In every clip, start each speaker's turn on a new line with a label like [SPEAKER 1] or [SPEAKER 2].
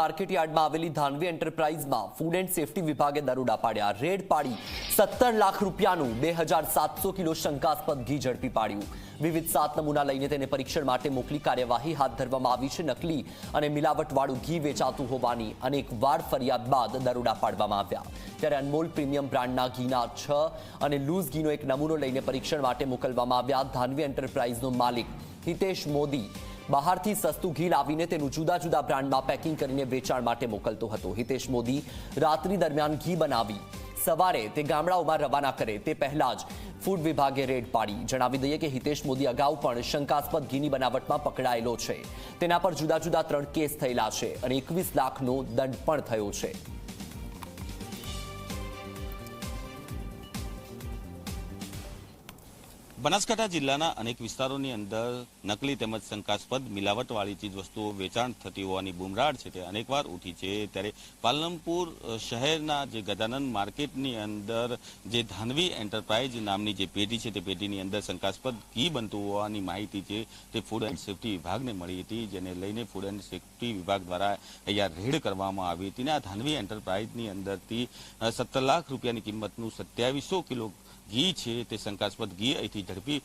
[SPEAKER 1] માર્કેટયાર્ડમાં આવેલી ધાનવી એન્ટરપ્રાઇઝમાં ફૂડ એન્ડ સેફટી વિભાગે દરોડા પાડ્યા. રેડ પાડી સત્તર લાખ રૂપિયાનું બે કિલો શંકાસ્પદ ઘી ઝડપી પાડ્યું. વિવિધ સાત નમૂના લઈને તેને પરીક્ષણ માટે મોકલી કાર્યવાહી હાથ ધરવામાં આવી છે નકલી અને મિલાવટવાળું ઘી વેચાતું હોવાની અનેક વાર ફરિયાદ બાદ દરોડા પાડવામાં આવ્યા. ત્યારે અનમોલ પ્રીમિયમ બ્રાન્ડના ઘીના છ અને લૂઝ ઘીનો એક નમૂનો લઈને પરીક્ષણ માટે મોકલવામાં આવ્યા ધાનવી એન્ટરપ્રાઇઝનો માલિક હિતેશ મોદી બહારથી સસ્તું ઘી લાવીને તેનું જુદા જુદા બ્રાન્ડમાં પેકિંગ કરીને વેચાણ માટે મોકલતો હતો. હિતેશ મોદી રાત્રિ દરમિયાન ઘી બનાવી સવારે તે ગામડાઓમાં રવાના કરે તે પહેલા જ ફૂડ વિભાગે રેડ પાડી. જણાવી દઈએ કે હિતેશ મોદી અગાઉ પણ શંકાસ્પદ ઘીની બનાવટમાં પકડાયેલો છે. તેના પર જુદા જુદા ત્રણ કેસ થયેલા છે અને એકવીસ લાખનો દંડ પણ થયો છે.
[SPEAKER 2] બનાસકાંઠા જિલ્લાના અનેક વિસ્તારોની અંદર નકલી તેમજ શંકાસ્પદ મિલાવટવાળી ચીજ વસ્તુઓ વેચાણ થતી હોવાની બુમરાડ છે તે અનેકવાર ઉઠી છે. ત્યારે પાલનપુર શહેરના જે ગજાનંદ માર્કેટની અંદર જે ધાનવી એન્ટરપ્રાઇઝ નામની જે પેઢી છે તે પેઢીની અંદર શંકાસ્પદ ઘી બનતું હોવાની માહિતી છે તે ફૂડ એન્ડ સેફટી વિભાગને મળી હતી, જેને લઈને ફૂડ એન્ડ સેફટી વિભાગ દ્વારા અહીંયા રેડ કરવામાં આવી હતી. અને આ ધાનવી એન્ટરપ્રાઇઝની અંદરથી સત્તર લાખ રૂપિયાની કિંમતનું સત્યાવીસો કિલો ઘી છે તે શંકાસ્પદ ઘી અહીંથી ઝડપી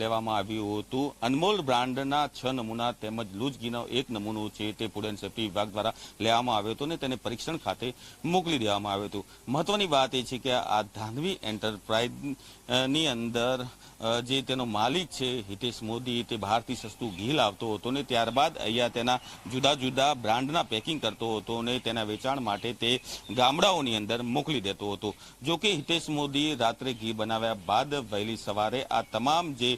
[SPEAKER 2] લેવામાં આવ્યું હતું. અનમોલ બ્રાન્ડના છ નમૂના તેમજ લૂજ ઘીનો એક નમૂનો છે તે ફૂડ એન્ડ સેફટી વિભાગ દ્વારા લેવામાં આવ્યો હતો અને તેને પરીક્ષણ ખાતે મોકલી દેવામાં આવ્યું હતું. મહત્વની વાત એ છે કે આ ધાનવી એન્ટરપ્રાઇઝની અંદર જે તેનો માલિક છે, હિતેશ મોદી, તે બહારથી સસ્તું ઘી લાવતો હતો ને ત્યારબાદ અહીંયા તેના જુદા જુદા બ્રાન્ડના પેકિંગ કરતો હતો અને તેના વેચાણ માટે તે ગામડાઓની અંદર મોકલી દેતો હતો. જોકે હિતેશ મોદી રાત્રે ઘી બનાવ્યા બાદ વહેલી સવારે આ તમામ જે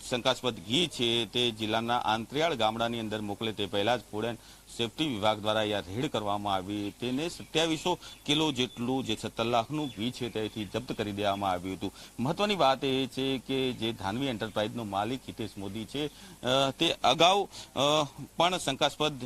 [SPEAKER 2] શંકાસ્પદ ઘી છે તે જિલ્લાના આંતરિયાળ ગામડાની અંદર મોકલે તે પહેલા જ ફૂડ એન્ડ સેફટી વિભાગ દ્વારા અહીંયા રેડ કરવામાં આવી. તેને સત્યાવીસો કિલો જેટલું જે સત્તર લાખનું ઘી છે તેથી જપ્ત કરી દેવામાં આવ્યું હતું. મહત્વની વાત એ છે કે જે ધાનવી એન્ટરપ્રાઇઝનો માલિક હિતેશ મોદી છે તે અગાઉ પણ શંકાસ્પદ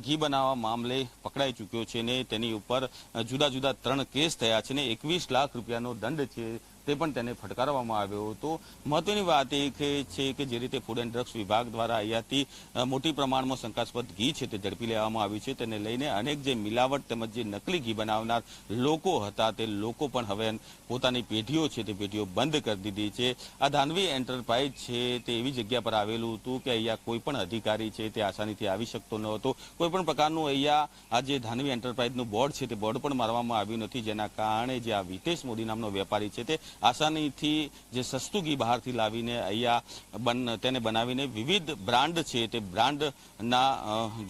[SPEAKER 2] ઘી બનાવવા મામલે પકડાઈ ચૂક્યો છે ને તેની ઉપર જુદા જુદા ત્રણ કેસ થયા છે ને એકવીસ લાખ રૂપિયાનો દંડ છે તે પણ તેને ફટકારવામાં આવ્યો હતો. મહત્વની વાત એ છે કે જે રીતે ફૂડ એન્ડ ડ્રગ્સ વિભાગ દ્વારા અહીંયાથી મોટી પ્રમાણમાં શંકાસ્પદ ઘી છે તે ઝડપી લેવામાં આવ્યું છે. તેને લઈને અનેક જે મિલાવટ તેમજ જે નકલી ઘી બનાવનાર લોકો હતા તે લોકો પણ હવે પોતાની પેઢીઓ છે તે પેઢીઓ બંધ કરી દીધી છે. આ ધાનવી એન્ટરપ્રાઇઝ છે તે એવી જગ્યા પર આવેલું હતું કે અહીંયા કોઈ પણ અધિકારી છે તે આસાનીથી આવી શકતો ન હતો. કોઈ પણ પ્રકારનું અહીંયા આ જે ધાનવી એન્ટરપ્રાઇઝનું બોર્ડ છે તે બોર્ડ પણ મારવામાં આવ્યું નથી. જેના કારણે જે આ વિતેશ મોદી નામનો વેપારી છે તે આસાનીથી જે સસ્તું ઘી બહારથી લાવીને અહીંયા બન, તેને બનાવીને વિવિધ બ્રાન્ડ છે તે બ્રાન્ડના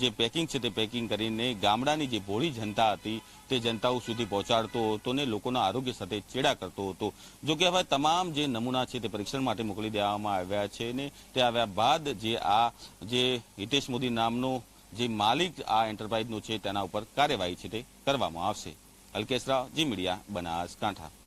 [SPEAKER 2] જે પેકિંગ છે તે પેકિંગ કરીને ગામડાની જે ભોળી જનતા હતી તે જનતાઓ સુધી પહોંચાડતો હતો ને લોકોના આરોગ્ય સાથે ચેડા કરતો હતો. જો કે હવે તમામ જે નમૂના છે તે પરીક્ષણ માટે મોકલી દેવામાં આવ્યા છે ને તે આવ્યા બાદ જે આ, જે હિતેશ મોદી નામનો જે માલિક આ એન્ટરપ્રાઇઝનો છે તેના ઉપર કાર્યવાહી છે તે કરવામાં આવશે. Alkesh Rao Zee media, Banaskantha.